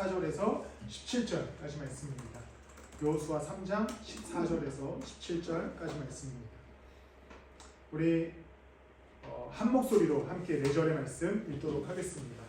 14절에서 17절까지 말씀입니다. 여호수아 3장 14절에서 17절까지 말씀입니다. 우리 어, 한 목소리로 함께 네 절의 말씀 읽도록 하겠습니다.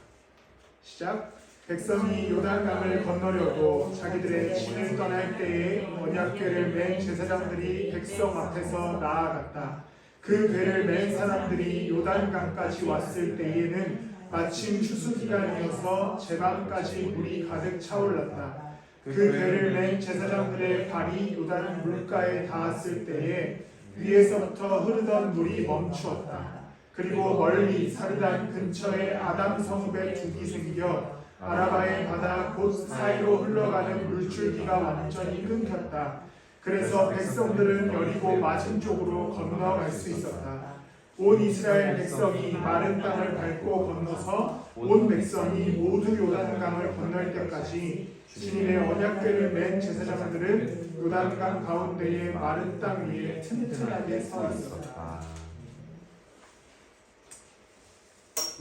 시작. 백성이 요단강을 건너려고 자기들의 진을 떠날 때에 언약궤를 맨 제사장들이 백성 앞에서 나아갔다. 그 궤를 맨 사람들이 요단강까지 왔을 때에는 마침 추수 기간이어서 제방까지 물이 가득 차올랐다. 그 궤를 맨 제사장들의 발이 요단 물가에 닿았을 때에 위에서부터 흐르던 물이 멈추었다. 그리고 멀리 사르단 근처에 아담 성읍에 죽이 생겨 아라바의 바다 곳 사이로 흘러가는 물줄기가 완전히 끊겼다. 그래서 백성들은 여리고 맞은 쪽으로 건너갈 수 있었다. 온 이스라엘 백성이 마른 땅을 밟고 건너서 온 백성이 모두 요단 강을 건널 때까지 신인의 언약궤를 맨 제사장들은 요단 강 가운데의 마른 땅 위에 튼튼하게 서 있었다.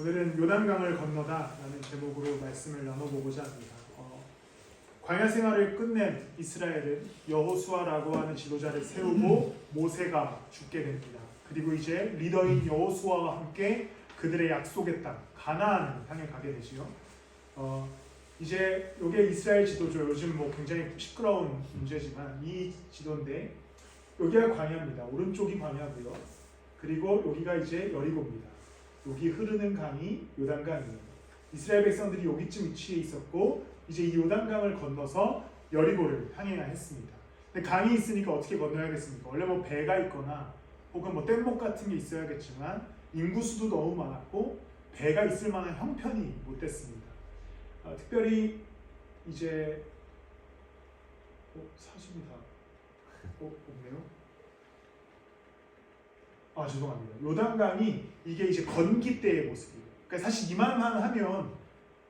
오늘은 요단강을 건너다라는 제목으로 말씀을 나눠보고자 합니다. 어, 광야 생활을 끝낸 이스라엘은 여호수아라고 하는 지도자를 세우고 모세가 죽게 됩니다. 그리고 이제 리더인 여호수아와 함께 그들의 약속의 땅 가나안을 향해 가게 되지요. 어, 이제 이게 이스라엘 지도죠. 요즘 뭐 굉장히 시끄러운 문제지만 이 지도인데 여기가 광야입니다. 오른쪽이 광야고요. 그리고 여기가 이제 여리고입니다. 여기 흐르는 강이 요단강이에요. 이스라엘 백성들이 여기쯤 위치해 있었고 이제 이 요단강을 건너서 여리고를 향해야 했습니다. 근데 강이 있으니까 어떻게 건너야겠습니까? 원래 뭐 배가 있거나 혹은 뭐 뗏목 같은 게 있어야겠지만 인구 수도 너무 많았고 배가 있을 만한 형편이 못 됐습니다. 아, 특별히 이제 어, 사진이 다 어, 없네요. 아 죄송합니다. 요단강이 이게 이제 건기 때의 모습이에요. 그러니까 사실 이만만 하면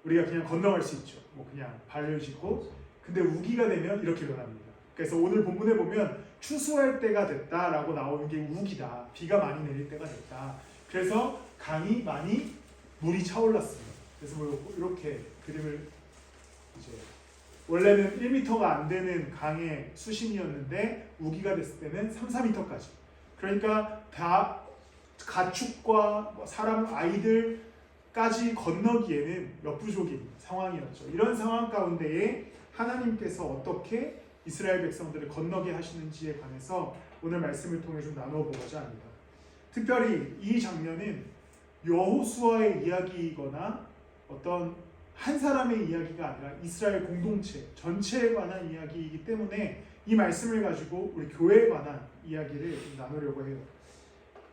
우리가 그냥 건너갈 수 있죠. 뭐 그냥 발을 짚고 근데 우기가 되면 이렇게 변합니다. 그래서 오늘 본문에 보면 추수할 때가 됐다라고 나오는 게 우기다. 비가 많이 내릴 때가 됐다. 그래서 강이 많이 물이 차올랐습니다. 그래서 뭐 이렇게 그림을 이제 원래는 1m가 안 되는 강의 수심이었는데 우기가 됐을 때는 3, 4m까지. 그러니까 다 가축과 뭐 사람 아이들까지 건너기에는 역부족인 상황이었죠. 이런 상황 가운데에 하나님께서 어떻게 이스라엘 백성들을 건너게 하시는지에 관해서 오늘 말씀을 통해 좀 나눠보고자 합니다. 특별히 이 장면은 여호수아의 이야기이거나 어떤 한 사람의 이야기가 아니라 이스라엘 공동체 전체에 관한 이야기이기 때문에 이 말씀을 가지고 우리 교회에 관한 이야기를 좀 나누려고 해요.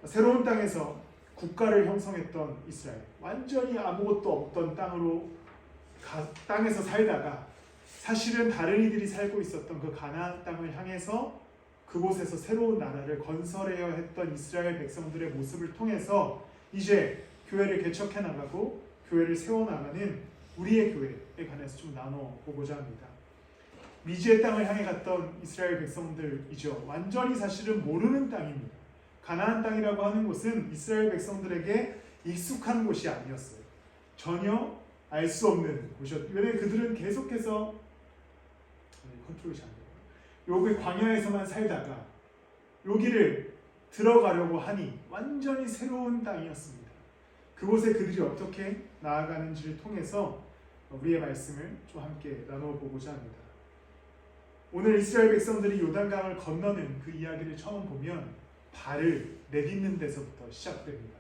새로운 땅에서 국가를 형성했던 이스라엘 완전히 아무것도 없던 땅으로 가, 땅에서 살다가 사실은 다른 이들이 살고 있었던 그 가나안 땅을 향해서 그곳에서 새로운 나라를 건설해야 했던 이스라엘 백성들의 모습을 통해서 이제 교회를 개척해 나가고 교회를 세워 나가는 우리의 교회에 관해서 좀 나눠 보고자 합니다. 미지의 땅을 향해 갔던 이스라엘 백성들이죠. 완전히 사실은 모르는 땅입니다. 가나안 땅이라고 하는 곳은 이스라엘 백성들에게 익숙한 곳이 아니었어요. 전혀 알 수 없는 곳이었. 왜냐면 그들은 계속해서 컨트롤이 잘 돼요. 여기 광야에서만 살다가 여기를 들어가려고 하니 완전히 새로운 땅이었습니다. 그곳에 그들이 어떻게 나아가는지를 통해서 우리의 말씀을 좀 함께 나눠보고자 합니다. 오늘 이스라엘 백성들이 요단강을 건너는 그 이야기를 처음 보면 발을 내딛는 데서부터 시작됩니다.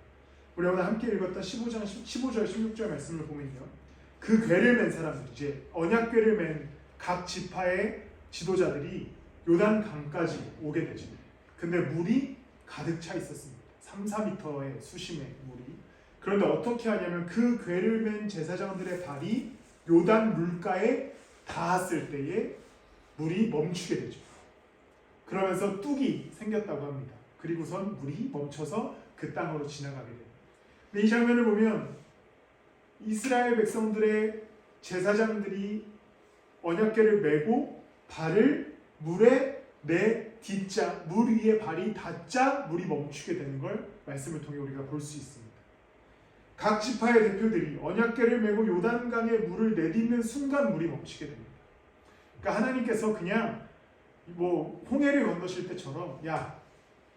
우리 오늘 함께 읽었던 15장 15절 16절 말씀을 보면요. 그 궤를 맨 사람들 이제 언약궤를 맨 각 지파의 지도자들이 요단 강까지 오게 되죠. 근데 물이 가득 차 있었습니다. 3, 4m의 수심의 물이. 그런데 어떻게 하냐면 그 궤를 맨 제사장들의 발이 요단 물가에 닿았을 때에 물이 멈추게 되죠. 그러면서 뚝이 생겼다고 합니다. 그리고선 물이 멈춰서 그 땅으로 지나가게 됩니다. 이 장면을 보면 이스라엘 백성들의 제사장들이 언약궤를 메고 발을 물에 내 딛자 물 위에 발이 닿자 물이 멈추게 되는 걸 말씀을 통해 우리가 볼 수 있습니다. 각 지파의 대표들이 언약궤를 메고 요단강에 물을 내딛는 순간 물이 멈추게 됩니다. 그러니까 하나님께서 그냥 뭐 홍해를 건너실 때처럼 야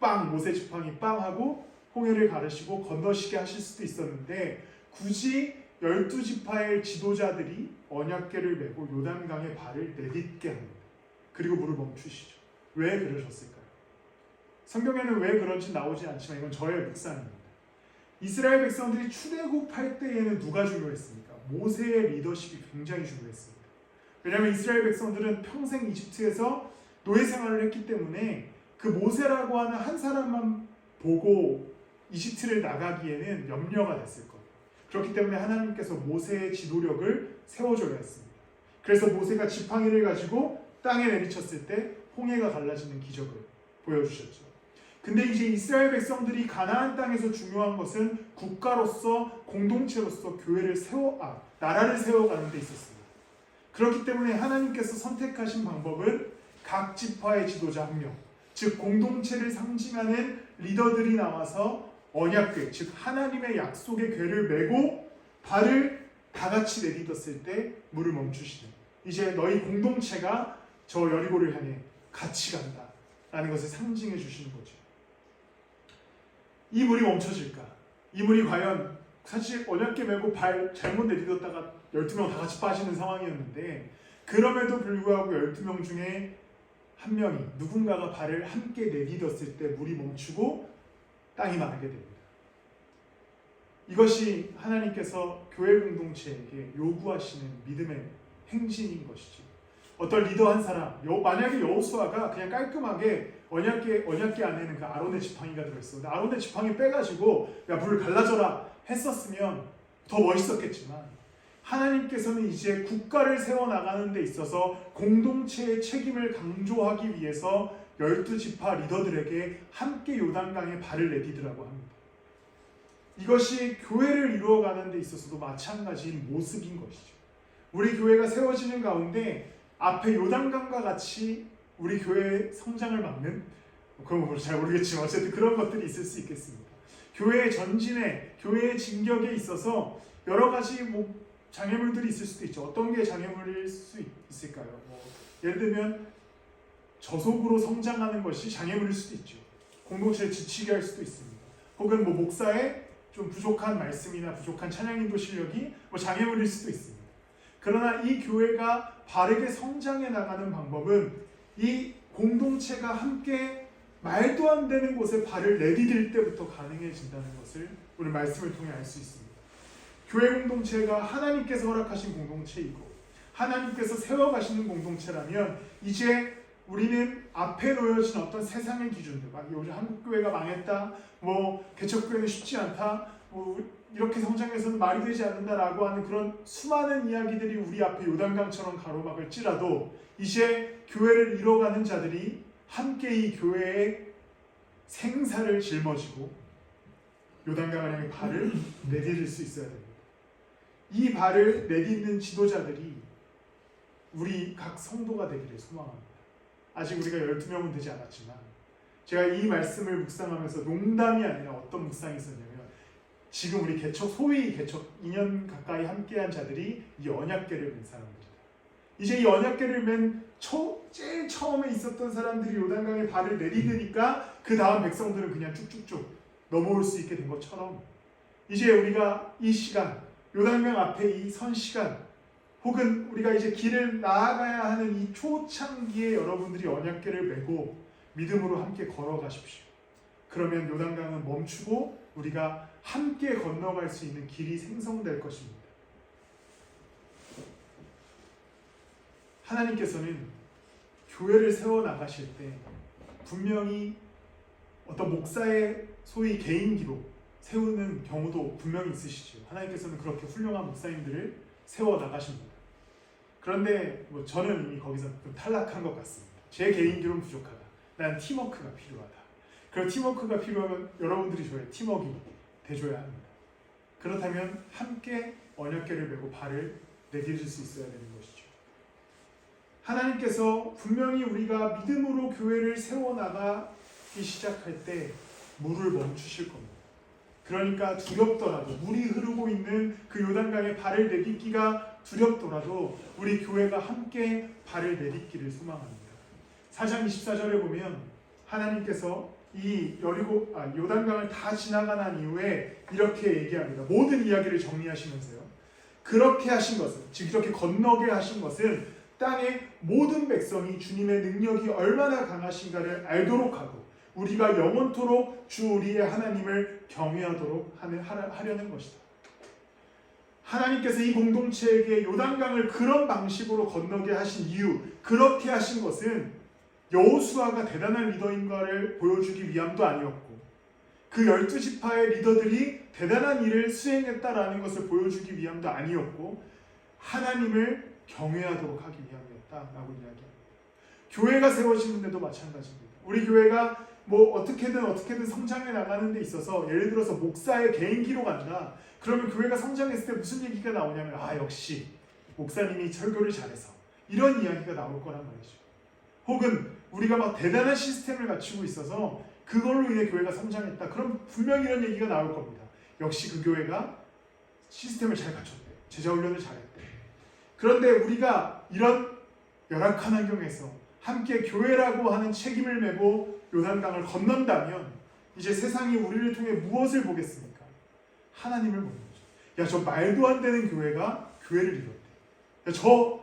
빵 모세 지팡이 빵 하고 홍해를 가르시고 건너시게 하실 수도 있었는데 굳이 열두 지파의 지도자들이 언약궤를 메고 요단강에 발을 내딛게 합니다. 그리고 물을 멈추시죠. 왜 그러셨을까요? 성경에는 왜 그런지 나오지 않지만 이건 저의 묵상입니다. 이스라엘 백성들이 출애굽할 때에는 누가 중요했습니까? 모세의 리더십이 굉장히 중요했습니다. 왜냐하면 이스라엘 백성들은 평생 이집트에서 노예 생활을 했기 때문에 그 모세라고 하는 한 사람만 보고 이집트를 나가기에는 염려가 됐을 거예요. 그렇기 때문에 하나님께서 모세의 지도력을 세워줘야 했습니다. 그래서 모세가 지팡이를 가지고 땅에 내리쳤을 때 홍해가 갈라지는 기적을 보여주셨죠. 근데 이제 이스라엘 백성들이 가나안 땅에서 중요한 것은 국가로서 공동체로서 교회를 세워 아 나라를 세워가는 데 있었습니다. 그렇기 때문에 하나님께서 선택하신 방법은 각 지파의 지도자 한 명, 즉 공동체를 상징하는 리더들이 나와서 언약궤, 즉 하나님의 약속의 궤를 메고 발을 다 같이 내딛었을 때 물을 멈추시는. 이제 너희 공동체가 저 여리고를 향해 같이 간다 라는 것을 상징해 주시는 거죠. 이 물이 멈춰질까? 이 물이 과연 사실 언약궤 메고 발 잘못 내딛었다가 12명 다 같이 빠지는 상황이었는데 그럼에도 불구하고 12명 중에 한 명이 누군가가 발을 함께 내딛었을 때 물이 멈추고 땅이 마르게 됩니다. 이것이 하나님께서 교회 공동체에게 요구하시는 믿음의 행진인 것이죠. 어떤 리더 한 사람, 여, 만약에 여호수아가 그냥 깔끔하게 언약계 언약계 안에는 그 아론의 지팡이가 들어있어. 아론의 지팡이 빼가지고 야 물을 갈라져라 했었으면 더 멋있었겠지만 하나님께서는 이제 국가를 세워 나가는 데 있어서 공동체의 책임을 강조하기 위해서 열두 지파 리더들에게 함께 요단강에 발을 내디더라고 합니다. 이것이 교회를 이루어가는 데 있어서도 마찬가지인 모습인 것이죠. 우리 교회가 세워지는 가운데 앞에 요단강과 같이 우리 교회의 성장을 막는 그런 건잘 모르겠지만 어쨌든 그런 것들이 있을 수 있겠습니다. 교회의 전진에 교회의 진격에 있어서 여러 가지 뭐 장애물들이 있을 수도 있죠. 어떤 게 장애물일 수 있, 있을까요? 뭐 예를 들면 저속으로 성장하는 것이 장애물일 수도 있죠. 공동체를 지치게 할 수도 있습니다. 혹은 뭐 목사의 좀 부족한 말씀이나 부족한 찬양인도 실력이 뭐 장애물일 수도 있습니다. 그러나 이 교회가 바르게 성장해 나가는 방법은 이 공동체가 함께 말도 안 되는 곳에 발을 내디딜 때부터 가능해진다는 것을 오늘 말씀을 통해 알 수 있습니다. 교회 공동체가 하나님께서 허락하신 공동체이고 하나님께서 세워가시는 공동체라면 이제 우리는 앞에 놓여진 어떤 세상의 기준들, 막 요즘 한국 교회가 망했다, 뭐 개척 교회는 쉽지 않다, 뭐 이렇게 성장해서는 말이 되지 않는다라고 하는 그런 수많은 이야기들이 우리 앞에 요단강처럼 가로막을 찌라도 이제 교회를 이뤄가는 자들이 함께 이 교회의 생사를 짊어지고 요단강을 향해 발을 내디딜 수 있어야 됩니다. 이 발을 내딛는 지도자들이 우리 각 성도가 되기를 소망합니다. 아직 우리가 12명은 되지 않았지만 제가 이 말씀을 묵상하면서 농담이 아니라 어떤 묵상이 있었냐면 지금 우리 개척 소위 개척 2년 가까이 함께한 자들이 이 언약궤를 맨 사람들이다. 이제 이 언약궤를 맨 처, 제일 처음에 있었던 사람들이 요단강에 발을 내디드니까 그 다음 백성들은 그냥 쭉쭉쭉 넘어올 수 있게 된 것처럼 이제 우리가 이 시간 요단강 앞에 이 선 시간 혹은 우리가 이제 길을 나아가야 하는 이 초창기에 여러분들이 언약궤를 메고 믿음으로 함께 걸어가십시오. 그러면 요단강은 멈추고 우리가 함께 건너갈 수 있는 길이 생성될 것입니다. 하나님께서는 교회를 세워 나가실 때 분명히 어떤 목사의 소위 개인 기록 세우는 경우도 분명히 있으시죠. 하나님께서는 그렇게 훌륭한 목사님들을 세워 나가십니다. 그런데 뭐 저는 이미 거기서 좀 탈락한 것 같습니다. 제 개인 기록은 부족하다. 난 팀워크가 필요하다. 그럼 팀워크가 필요하면 여러분들이 저의 팀워크가 돼줘야 합니다. 그렇다면 함께 언약궤를 메고 발을 내디딜 수 있어야 되는 것이죠. 하나님께서 분명히 우리가 믿음으로 교회를 세워나가기 시작할 때 물을 멈추실 겁니다. 그러니까 두렵더라도 물이 흐르고 있는 그 요단강에 발을 내딛기가 두렵더라도 우리 교회가 함께 발을 내딛기를 소망합니다. 4장 24절에 보면 하나님께서 이 여리고 아, 요단강을 다 지나가 난 이후에 이렇게 얘기합니다. 모든 이야기를 정리하시면서요. 그렇게 하신 것은 즉 이렇게 건너게 하신 것은 땅의 모든 백성이 주님의 능력이 얼마나 강하신가를 알도록 하고 우리가 영원토록 주 우리의 하나님을 경외하도록 하려는 것이다. 하나님께서 이 공동체에게 요단강을 그런 방식으로 건너게 하신 이유, 그렇게 하신 것은 여호수아가 대단한 리더인가를 보여주기 위함도 아니었고 그 열두 지파의 리더들이 대단한 일을 수행했다라는 것을 보여주기 위함도 아니었고 하나님을 경외하도록 하기 위함이었다라고 이야기합니다. 교회가 세워지는데도 마찬가지입니다. 우리 교회가 뭐 어떻게든 어떻게든 성장해 나가는 데 있어서 예를 들어서 목사의 개인기로 간다. 그러면 교회가 성장했을 때 무슨 얘기가 나오냐면 아 역시 목사님이 설교를 잘해서 이런 이야기가 나올 거란 말이죠. 혹은 우리가 막 대단한 시스템을 갖추고 있어서 그걸로 인해 교회가 성장했다. 그럼 분명히 이런 얘기가 나올 겁니다. 역시 그 교회가 시스템을 잘 갖췄대. 제자 훈련을 잘했대. 그런데 우리가 이런 열악한 환경에서 함께 교회라고 하는 책임을 메고 요단강을 건넌다면 이제 세상이 우리를 통해 무엇을 보겠습니까? 하나님을 보는 거죠. 야, 저 말도 안 되는 교회가 교회를 이뤘대. 야, 저,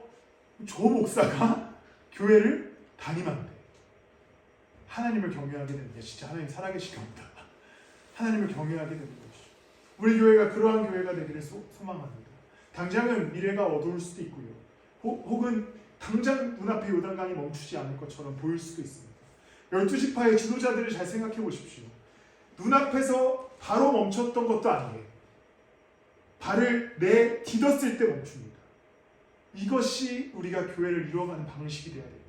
저 목사가 교회를 담임한대. 하나님을 경외하게 되는 게 진짜 하나님 살아계신 겁니다. 하나님을 경외하게 되는 것이죠. 우리 교회가 그러한 교회가 되기를 소, 소망합니다. 당장은 미래가 어두울 수도 있고요. 혹, 혹은 당장 눈앞에 요단강이 멈추지 않을 것처럼 보일 수도 있습니다. 열두 지파의 지도자들을 잘 생각해 보십시오. 눈앞에서 바로 멈췄던 것도 아니에요. 발을 내 디뎠을 때 멈춥니다. 이것이 우리가 교회를 이루어가는 방식이 되어야 됩니다.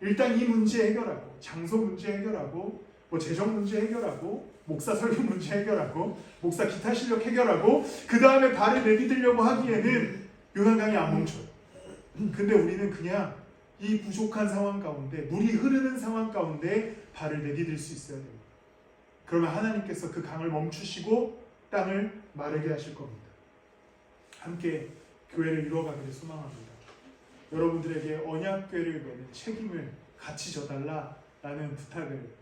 일단 이 문제 해결하고 장소 문제 해결하고 뭐 재정 문제 해결하고 목사 설교 문제 해결하고 목사 기타 실력 해결하고 그 다음에 발을 내디디려고 하기에는 요단강이 안 멈춰요. 근데 우리는 그냥 이 부족한 상황 가운데 물이 흐르는 상황 가운데 발을 내디딜 수 있어야 됩니다. 그러면 하나님께서 그 강을 멈추시고 땅을 마르게 하실 겁니다. 함께 교회를 이루어가기를 소망합니다. 여러분들에게 언약궤를 메는 책임을 같이 져달라라는 부탁을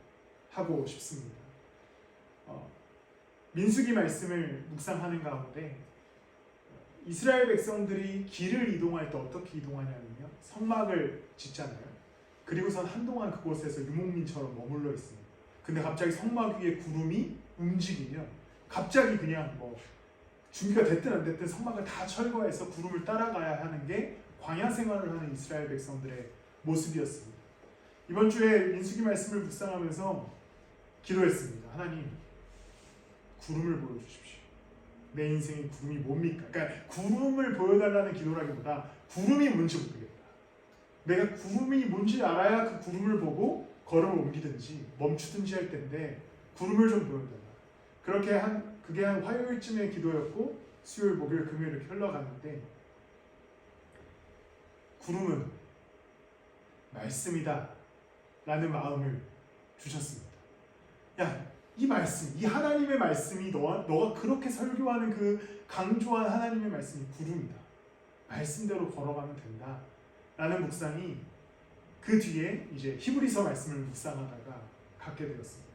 하고 싶습니다. 어, 민수기 말씀을 묵상하는 가운데 이스라엘 백성들이 길을 이동할 때 어떻게 이동하냐면요. 성막을 짓잖아요. 그리고선 한동안 그곳에서 유목민처럼 머물러 있습니다. 근데 갑자기 성막 위에 구름이 움직이면 갑자기 그냥 뭐 준비가 됐든 안 됐든 성막을 다 철거해서 구름을 따라가야 하는 게 광야 생활을 하는 이스라엘 백성들의 모습이었습니다. 이번 주에 민수기 말씀을 묵상하면서 기도했습니다. 하나님, 구름을 보여주십시오. 내 인생의 구름이 뭡니까? 그러니까 구름을 보여달라는 기도라기보다 구름이 뭔지 모르겠다. 내가 구름이 뭔지 알아야 그 구름을 보고 걸음을 옮기든지 멈추든지 할 텐데 구름을 좀 보여달라. 그렇게 한 그게 한 화요일쯤의 기도였고 수요일, 목요일, 금요일 이렇게 흘러갔는데 구름은 말씀이다 라는 마음을 주셨습니다. 야, 이 말씀, 이 하나님의 말씀이 너와 너가 그렇게 설교하는 그 강조한 하나님의 말씀이 구름이다. 말씀대로 걸어가면 된다. 라는 묵상이 그 뒤에 이제 히브리서 말씀을 묵상하다가 갖게 되었습니다.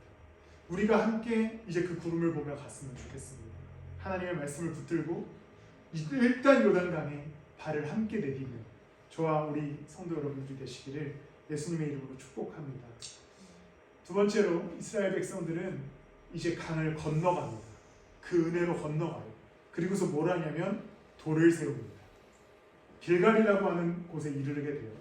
우리가 함께 이제 그 구름을 보며 갔으면 좋겠습니다. 하나님의 말씀을 붙들고 일단 요단강에 발을 함께 내디며 저와 우리 성도 여러분들이 되시기를 예수님의 이름으로 축복합니다. 두 번째로 이스라엘 백성들은 이제 강을 건너갑니다. 그 은혜로 건너가요. 그리고서 뭘 하냐면 돌을 세웁니다. 길갈이라고 하는 곳에 이르게 돼요.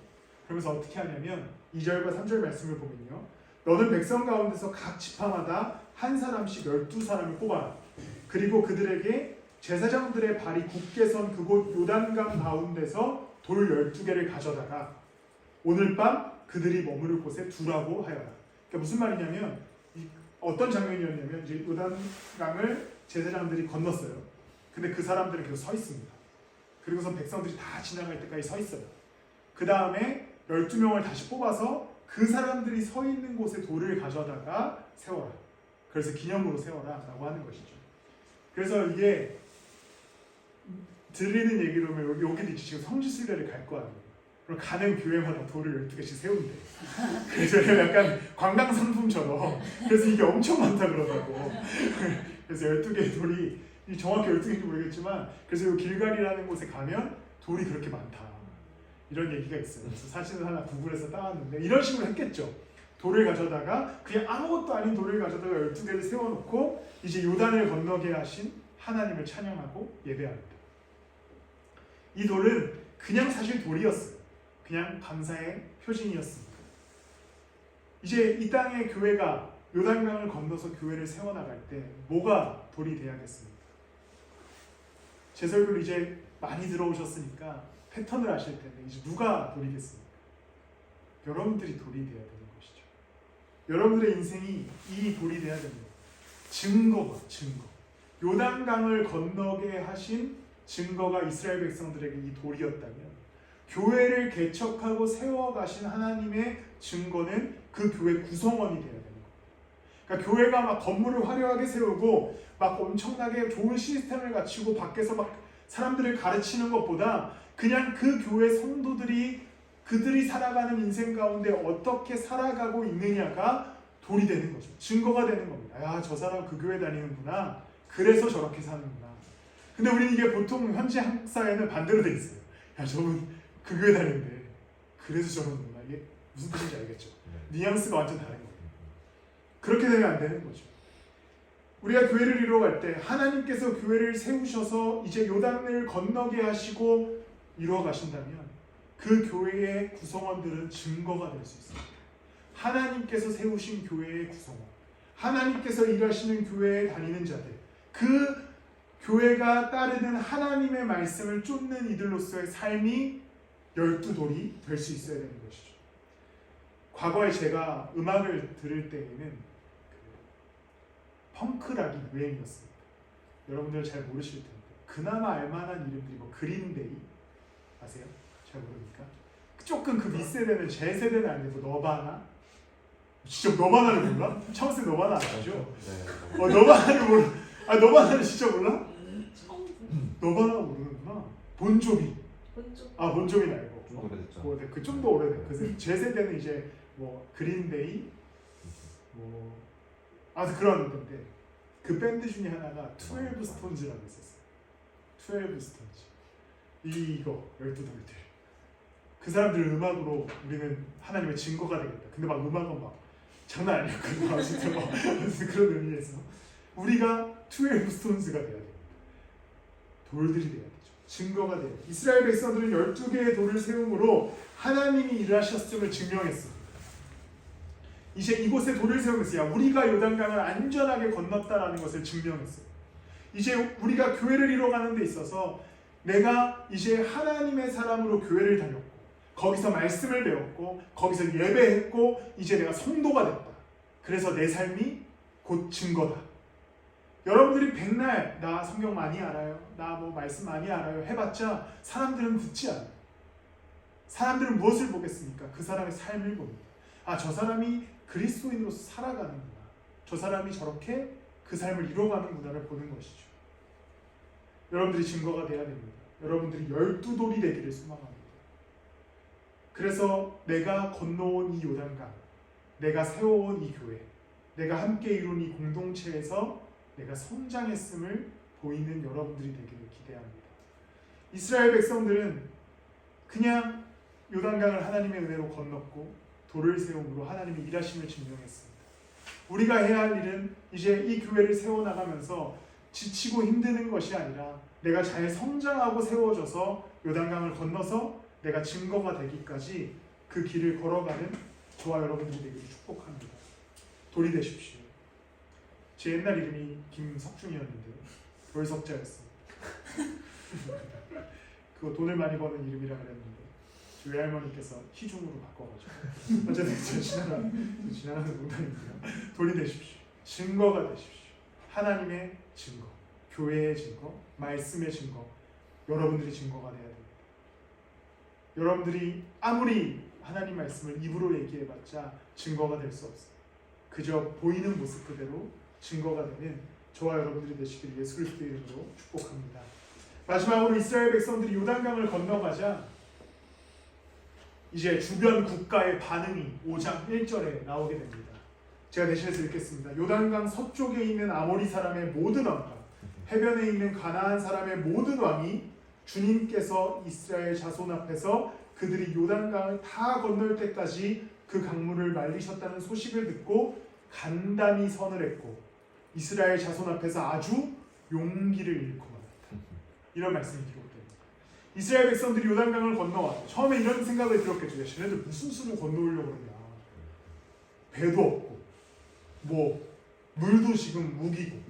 그러면서 어떻게 하냐면 2절과 3절 말씀을 보면요. 너는 백성 가운데서 각 지파마다 한 사람씩 열두 사람을 뽑아라. 그리고 그들에게 제사장들의 발이 굳게 선 그곳 요단강 가운데서 돌 열두 개를 가져다가 오늘 밤 그들이 머무를 곳에 두라고 하여라. 그러니까 무슨 말이냐면 이 어떤 장면이었냐면 이제 요단강을 제사장들이 건넜어요. 근데 그 사람들은 계속 서 있습니다. 그리고서 백성들이 다 지나갈 때까지 서 있어요. 그 다음에 12명을 다시 뽑아서 그 사람들이 서 있는 곳에 돌을 가져다가 세워라. 그래서 기념으로 세워라 라고 하는 것이죠. 그래서 이게 들리는 얘기로면 여기 여기도 지금 성지순례를 갈 거 아니에요. 그럼 가는 교회마다 돌을 12개씩 세운대. 그래서 약간 관광 상품처럼 그래서 이게 엄청 많다 그러더라고. 그래서 12개의 돌이 이 정확히 12개인지 모르겠지만 그래서 이 길갈이라는 곳에 가면 돌이 그렇게 많다. 이런 얘기가 있어요. 그래서 사진을 하나 구글에서 따왔는데 이런 식으로 했겠죠. 돌을 가져다가 그냥 아무것도 아닌 돌을 가져다가 12개를 세워놓고 이제 요단을 건너게 하신 하나님을 찬양하고 예배합니다. 이 돌은 그냥 사실 돌이었어요. 그냥 감사의 표징이었습니다. 이제 이 땅의 교회가 요단강을 건너서 교회를 세워나갈 때 뭐가 돌이 돼야겠습니까? 제 설교를 이제 많이 들어오셨으니까 패턴을 아실 텐데 이제 누가 돌이겠습니까? 여러분들이 돌이 돼야 되는 것이죠. 여러분들의 인생이 이 돌이 돼야 됩니다. 증거가 증거. 요단강을 건너게 하신 증거가 이스라엘 백성들에게 이 돌이었다면 교회를 개척하고 세워가신 하나님의 증거는 그 교회 구성원이 되어야 되는 거예요. 그러니까 교회가 막 건물을 화려하게 세우고 막 엄청나게 좋은 시스템을 갖추고 밖에서 막 사람들을 가르치는 것보다 그냥 그 교회 성도들이 그들이 살아가는 인생 가운데 어떻게 살아가고 있느냐가 돌이 되는 거죠. 증거가 되는 겁니다. 야, 저 사람 그 교회 다니는구나. 그래서 저렇게 사는구나. 근데 우리는 이게 보통 현재 한국 사회는 반대로 돼 있어요. 야, 저분 그 교회 다니는데 그래서 저러는구나. 이게 무슨 뜻인지 알겠죠? 뉘앙스가 완전 다른 거예요. 그렇게 되면 안 되는 거죠. 우리가 교회를 이루어갈 때 하나님께서 교회를 세우셔서 이제 요단을 건너게 하시고 이루어 가신다면 그 교회의 구성원들은 증거가 될 수 있습니다. 하나님께서 세우신 교회의 구성원, 하나님께서 일하시는 교회에 다니는 자들, 그 교회가 따르는 하나님의 말씀을 쫓는 이들로서의 삶이 열두 돌이 될 수 있어야 되는 것이죠. 과거에 제가 음악을 들을 때에는 그 펑크락이 유행이었습니다. 여러분들 잘 모르실 텐데 그나마 알만한 이름들이 뭐 그린데이 아세요? 잘 모르니까 조금 그 윗세대는 제 세대는 아니고 너바나 진짜 너바나를 몰라? 처음에 너바나 아시죠? 어 너바나를 몰라? 아 너바나를 진짜 몰라? 너바나 모르는구나. 본조비. 아 본조비는 알고. 좀 오래됐죠. 뭐, 네, 그좀 더 오래된. 그래서 제 세대는 이제 뭐 그린데이, 뭐 아주 그런 건데 그 밴드 중에 하나가 트웰브 스톤즈라고 있었어요. 트웰브 스톤즈. 이거 열두 돌들. 그 사람들 음악으로 우리는 하나님의 증거가 되겠다. 근데 막 음악은 막 장난 아니었거든요. 뭐 아무튼 그런 의미에서 우리가 트웰브 스톤즈가 돼야 됩니다. 돌들이 돼야 되죠. 증거가 돼요. 이스라엘 백성들은 12개의 돌을 세움으로 하나님이 일하셨음을 증명했습니다. 이제 이곳에 돌을 세우면서 야 우리가 요단강을 안전하게 건넜다라는 것을 증명했어요. 이제 우리가 교회를 이뤄가는 데 있어서 내가 이제 하나님의 사람으로 교회를 다녔고 거기서 말씀을 배웠고 거기서 예배했고 이제 내가 성도가 됐다. 그래서 내 삶이 곧 증거다. 여러분들이 백날 나 성경 많이 알아요. 나 뭐 말씀 많이 알아요. 해봤자 사람들은 듣지 않아요. 사람들은 무엇을 보겠습니까? 그 사람의 삶을 봅니다. 아, 저 사람이 그리스도인으로서 살아가는구나. 저 사람이 저렇게 그 삶을 이뤄가는구나를 보는 것이죠. 여러분들이 증거가 돼야 됩니다. 여러분들이 열두 돌이 되기를 소망합니다. 그래서 내가 건너온 이 요단강, 내가 세워온 이 교회, 내가 함께 이룬 이 공동체에서 내가 성장했음을 보이는 여러분들이 되기를 기대합니다. 이스라엘 백성들은 그냥 요단강을 하나님의 은혜로 건넜고 돌을 세움으로 하나님의 일하심을 증명했습니다. 우리가 해야 할 일은 이제 이 교회를 세워나가면서 지치고 힘드는 것이 아니라 내가 잘 성장하고 세워져서 요단강을 건너서 내가 증거가 되기까지 그 길을 걸어가는 저와 여러분들이 되기를 축복합니다. 돌이 되십시오. 제 옛날 이름이 김석중이었는데 돌석자였습니다. 그거 돈을 많이 버는 이름이라 그랬는데 저희 할머니께서 희중으로 바꿔가지고 어쨌든 저 지나가는 저 지나가는 농담이고요. 돌이 되십시오. 증거가 되십시오. 하나님의 증거, 교회의 증거, 말씀의 증거, 여러분들이 증거가 되어야 됩니다. 여러분들이 아무리 하나님 말씀을 입으로 얘기해봤자 증거가 될 수 없어요. 그저 보이는 모습 그대로 증거가 되는 저와 여러분들이 되시길 예수 그리스도 이름으로 축복합니다. 마지막으로 이스라엘 백성들이 요단강을 건너가자 이제 주변 국가의 반응이 5장 1절에 나오게 됩니다. 제가 대신해서 읽겠습니다. 요단강 서쪽에 있는 아모리 사람의 모든 왕과 해변에 있는 가나안 사람의 모든 왕이 주님께서 이스라엘 자손 앞에서 그들이 요단강을 다 건널 때까지 그 강물을 말리셨다는 소식을 듣고 간담이 선을 했고 이스라엘 자손 앞에서 아주 용기를 잃고 말았다. 이런 말씀이 기록됩니다. 이스라엘 백성들이 요단강을 건너와 처음에 이런 생각을 들었겠죠. 야, 쟤네들 무슨 수로 건너오려고 그러냐. 배도 없고 뭐 물도 지금 무기고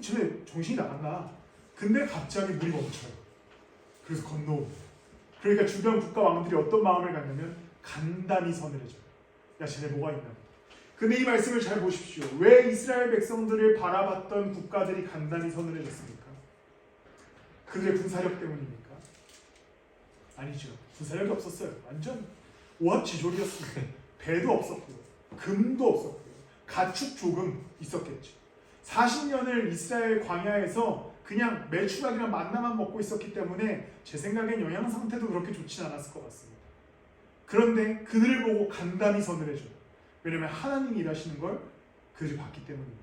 쟤네 정신이 나갔나. 근데 갑자기 물이 멈춰요. 그래서 건너옵니다. 그러니까 주변 국가 왕들이 어떤 마음을 갖냐면 선을 해줘요. 야 쟤네 뭐가 있나. 근데 이 말씀을 잘 보십시오. 왜 이스라엘 백성들을 바라봤던 국가들이 간담이 선을 해줬습니까? 그들의 군사력 때문입니까? 아니죠. 군사력이 없었어요. 완전 오합지졸이었습니다. 배도 없었고요. 금도 없었고요. 가축 조금 있었겠죠. 40년을 이스라엘 광야에서 그냥 매출하기랑 만나만 먹고 있었기 때문에 제 생각엔 영양 상태도 그렇게 좋진 않았을 것 같습니다. 그런데 그들을 보고 간담이 선을 해줘요. 왜냐면 하나님이 일하시는 걸 그들이 봤기 때문입니다.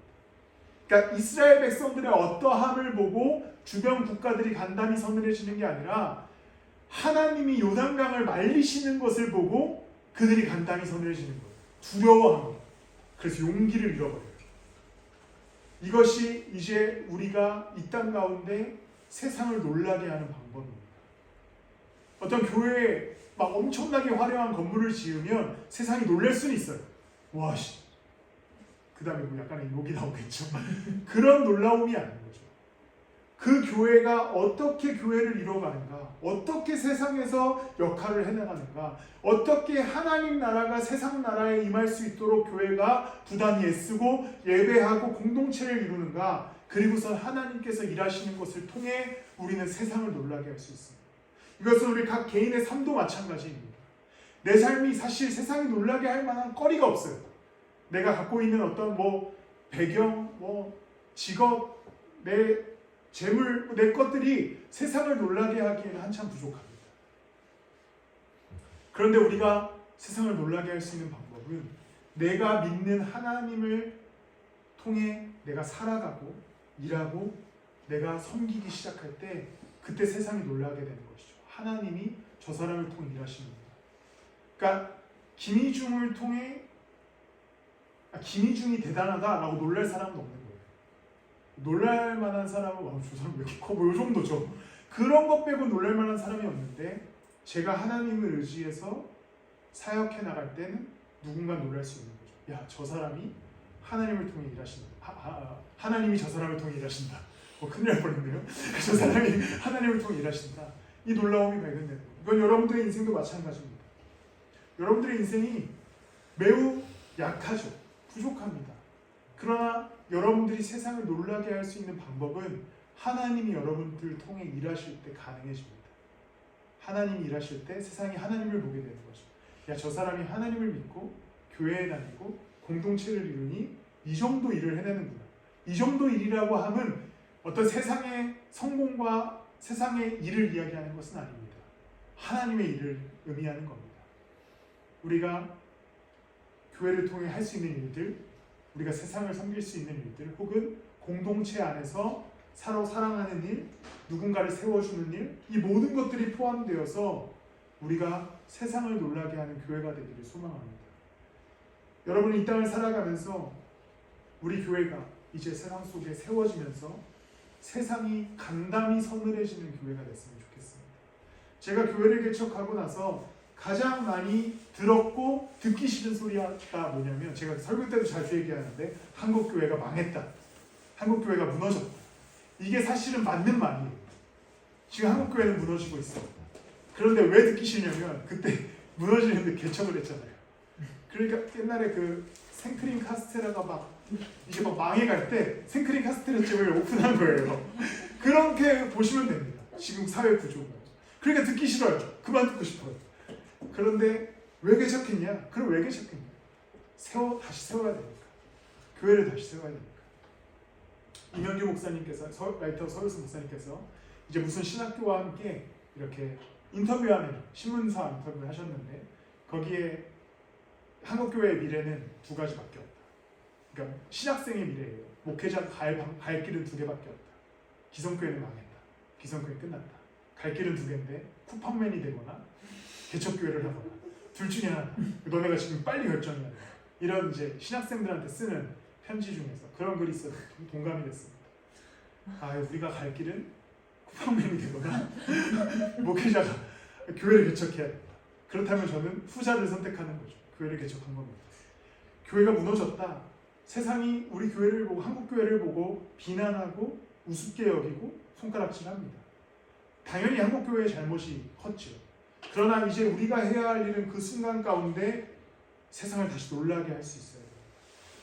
그러니까 이스라엘 백성들의 어떠함을 보고 주변 국가들이 간담이 선을 해주는 게 아니라 하나님이 요단강을 말리시는 것을 보고 그들이 간담이 선을 해주는 거예요. 두려워합니다. 그래서 용기를 잃어버려요. 이것이 이제 우리가 이 땅 가운데 세상을 놀라게 하는 방법입니다. 어떤 교회에 막 엄청나게 화려한 건물을 지으면 세상이 놀랄 수는 있어요. 와, 씨. 그 다음에 뭐 약간의 욕이 나오겠죠. 그런 놀라움이 아닌 거죠. 그 교회가 어떻게 교회를 이뤄가는가, 어떻게 세상에서 역할을 해나가는가, 어떻게 하나님 나라가 세상 나라에 임할 수 있도록 교회가 부단히 애쓰고 예배하고 공동체를 이루는가, 그리고선 하나님께서 일하시는 것을 통해 우리는 세상을 놀라게 할 수 있습니다. 이것은 우리 각 개인의 삶도 마찬가지입니다. 내 삶이 사실 세상이 놀라게 할 만한 거리가 없어요. 내가 갖고 있는 어떤 뭐 배경, 뭐 직업, 내 재물, 내 것들이 세상을 놀라게 하기에는 한참 부족합니다. 그런데 우리가 세상을 놀라게 할 수 있는 방법은 내가 믿는 하나님을 통해 내가 살아가고 일하고 내가 섬기기 시작할 때 그때 세상이 놀라게 되는 것이죠. 하나님이 저 사람을 통해 일하시는 겁니다. 그러니까 김희중을 통해 아, 김희중이 대단하다라고 놀랄 사람은 없는. 놀랄 만한 사람은 와, 저 사람 왜 이렇게 커? 뭐이 정도죠. 그런 것 빼고 놀랄 만한 사람이 없는데 제가 하나님을 의지해서 사역해 나갈 때는 누군가 놀랄 수 있는 거죠. 야, 저 사람이 하나님을 통해 일하신다. 하, 하, 하나님이 저 사람을 통해 일하신다. 뭐 큰일 날 뻔했네요. 저 사람이 하나님을 통해 일하신다. 이 놀라움이 발견되는 거예요. 이건 여러분들의 인생도 마찬가지입니다. 여러분들의 인생이 매우 약하죠. 부족합니다. 그러나 여러분들이 세상을 놀라게 할 수 있는 방법은 하나님이 여러분들을 통해 일하실 때 가능해집니다. 하나님이 일하실 때 세상이 하나님을 보게 되는 거죠. 야, 저 사람이 하나님을 믿고 교회에 다니고 공동체를 이루니 이 정도 일을 해내는구나. 이 정도 일이라고 함은 어떤 세상의 성공과 세상의 일을 이야기하는 것은 아닙니다. 하나님의 일을 의미하는 겁니다. 우리가 교회를 통해 할 수 있는 일들, 우리가 세상을 섬길 수 있는 일들, 혹은 공동체 안에서 서로 사랑하는 일, 누군가를 세워주는 일, 이 모든 것들이 포함되어서 우리가 세상을 놀라게 하는 교회가 되기를 소망합니다. 여러분 이 땅을 살아가면서 우리 교회가 이제 세상 속에 세워지면서 세상이 간담이 서늘해지는 교회가 됐으면 좋겠습니다. 제가 교회를 개척하고 나서 가장 많이 들었고 듣기 싫은 소리가 뭐냐면 제가 설교 때도 자주 얘기하는데 한국 교회가 망했다. 한국 교회가 무너졌다. 이게 사실은 맞는 말이에요. 지금 한국 교회는 무너지고 있어. 그런데 왜 듣기 싫냐면 그때 무너지는데 개척을 했잖아요. 그러니까 옛날에 그 생크림 카스테라가 막 이게 막 망해갈 때 생크림 카스테라 집을 오픈한 거예요. 그렇게 보시면 됩니다. 지금 사회 구조가. 그러니까 듣기 싫어요. 그만 듣고 싶어요. 그런데 왜 개척했냐? 그럼 왜 개척했냐? 세워 다시 세워야 되니까. 교회를 다시 세워야 되니까. 이명규 목사님께서 서, 라이터 서울수 목사님께서 이제 무슨 신학교와 함께 이렇게 인터뷰하는 신문사 인터뷰를 하셨는데 거기에 한국 교회의 미래는 두 가지밖에 없다. 그러니까 신학생의 미래예요. 목회자 갈, 방- 갈 길은 두 개밖에 없다. 기성교회는 망했다. 기성교회 끝났다. 갈 길은 두 개인데 쿠팡맨이 되거나 개척교회를 하거나 둘 중에 하나. 너네가 지금 빨리 결정해야 돼. 이런 이제 신학생들한테 쓰는 편지 중에서 그런 글이 있어서 동- 동감이 됐습니다. 아 우리가 갈 길은 쿠팡맨이 되거나 목회자가 교회를 개척해야 된다. 그렇다면 저는 후자를 선택하는 거죠. 교회를 개척한 겁니다. 교회가 무너졌다. 세상이 우리 교회를 보고 한국 교회를 보고 비난하고 우습게 여기고 손가락질합니다. 당연히 한국 교회의 잘못이 컸죠. 그러나 이제 우리가 해야 할 일은 그 순간 가운데 세상을 다시 놀라게 할 수 있어요.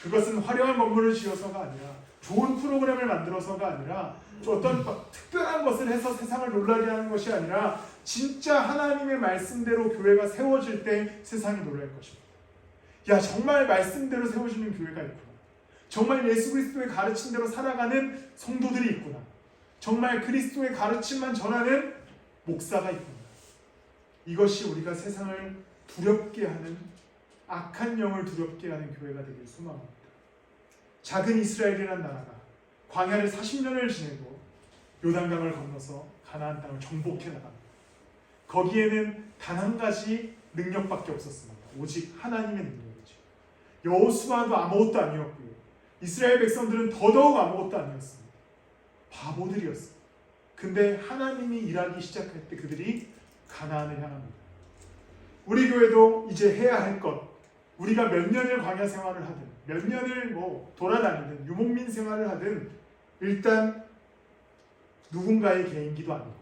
그것은 화려한 건물을 지어서가 아니라 좋은 프로그램을 만들어서가 아니라 어떤 특별한 것을 해서 세상을 놀라게 하는 것이 아니라 진짜 하나님의 말씀대로 교회가 세워질 때 세상이 놀랄 것입니다. 야 정말 말씀대로 세워지는 교회가 있구나. 정말 예수 그리스도의 가르친 대로 살아가는 성도들이 있구나. 정말 그리스도의 가르침만 전하는 목사가 있구나. 이것이 우리가 세상을 두렵게 하는 악한 영을 두렵게 하는 교회가 되길 소망합니다. 작은 이스라엘이라는 나라가 광야를 40년을 지내고 요단강을 건너서 가나안 땅을 정복해 나갑니다. 거기에는 단 한 가지 능력밖에 없었습니다. 오직 하나님의 능력이죠. 여호수아도 아무것도 아니었고요. 이스라엘 백성들은 더더욱 아무것도 아니었습니다. 바보들이었어요. 근데 하나님이 일하기 시작할 때 그들이 가나안을 향합니다. 우리 교회도 이제 해야 할 것, 우리가 몇 년을 광야 생활을 하든, 몇 년을 뭐 돌아다니든, 유목민 생활을 하든, 일단 누군가의 개인기도 아니고,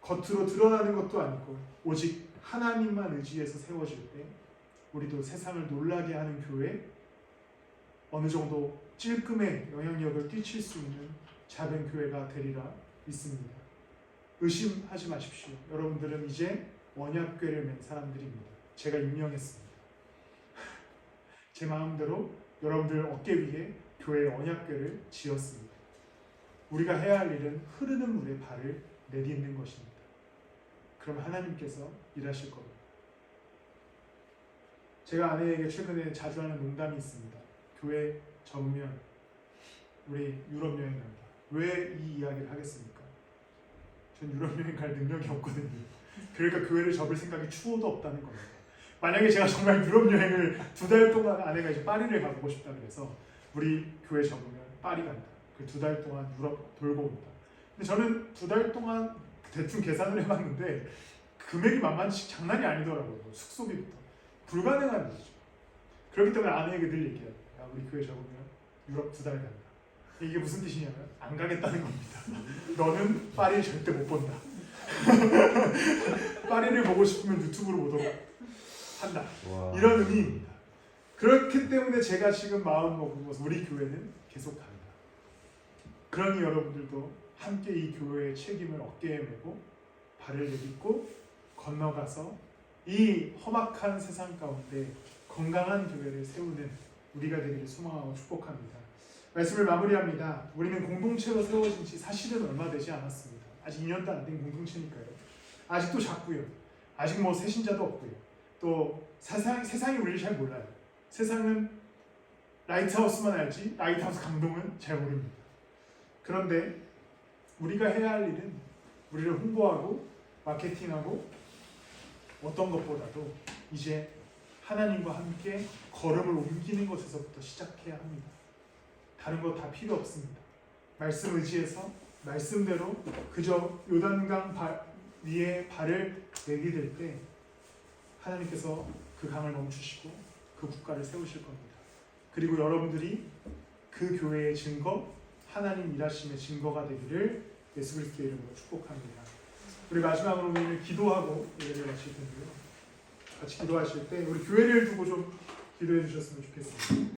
겉으로 드러나는 것도 아니고, 오직 하나님만 의지해서 세워질 때, 우리도 세상을 놀라게 하는 교회, 어느 정도 찔끔의 영향력을 끼칠 수 있는 작은 교회가 되리라 믿습니다. 의심하지 마십시오. 여러분들은 이제 언약궤를 맨 사람들입니다. 제가 임명했습니다. 제 마음대로 여러분들 어깨 위에 교회의 언약궤를 지었습니다. 우리가 해야 할 일은 흐르는 물에 발을 내딛는 것입니다. 그럼 하나님께서 일하실 겁니다. 제가 아내에게 최근에 자주 하는 농담이 있습니다. 교회 접으면 우리 유럽 여행 간다. 왜 이 이야기를 하겠습니까? 전 유럽 여행 갈 능력이 없거든요. 그러니까 교회를 접을 생각이 추호도 없다는 겁니다. 만약에 제가 정말 유럽 여행을 두 달 동안 아내가 이제 파리를 가보고 싶다 그래서 우리 교회 접으면 파리 간다. 그 두 달 동안 유럽 돌고 온다. 근데 저는 두 달 동안 대충 계산을 해봤는데 금액이 만만치 장난이 아니더라고요. 숙소비부터 불가능한 거죠. 그렇기 때문에 아내에게 늘 얘기해요. 야, 우리 교회 접으면 유럽 두 달 간다. 이게 무슨 뜻이냐면 안 가겠다는 겁니다. 너는 파리를 절대 못 본다. 파리를 보고 싶으면 유튜브로 보도록 한다. 와. 이런 의미입니다. 그렇기 때문에 제가 지금 마음 먹은 것은 우리 교회는 계속 간다. 그러니 여러분들도 함께 이 교회의 책임을 어깨에 메고 발을 내딛고 건너가서 이 험악한 세상 가운데 건강한 교회를 세우는 우리가 되기를 소망하고 축복합니다. 말씀을 마무리합니다. 우리는 공동체로 세워진 지 사실은 얼마 되지 않았습니다. 아직 2년도 안 된 공동체니까요. 아직도 작고요. 아직 뭐 새신자도 없고요. 또 세상, 세상이 우리를 잘 몰라요. 세상은 라이트하우스만 알지 라이트하우스 감동은 잘 모릅니다. 그런데 우리가 해야 할 일은 우리를 홍보하고 마케팅하고 어떤 것보다도 이제 하나님과 함께 걸음을 옮기는 것에서부터 시작해야 합니다. 다른 거 다 필요 없습니다. 말씀 의지해서 말씀대로 그저 요단강 발, 위에 발을 내디딜 때 하나님께서 그 강을 멈추시고 그 국가를 세우실 겁니다. 그리고 여러분들이 그 교회의 증거, 하나님 일하심의 증거가 되기를 예수 그리스도의 이름으로 축복합니다. 우리 마지막으로 오늘 기도하고 예배를 마칠 텐데요. 같이 기도하실 때 우리 교회를 두고 좀 기도해 주셨으면 좋겠습니다.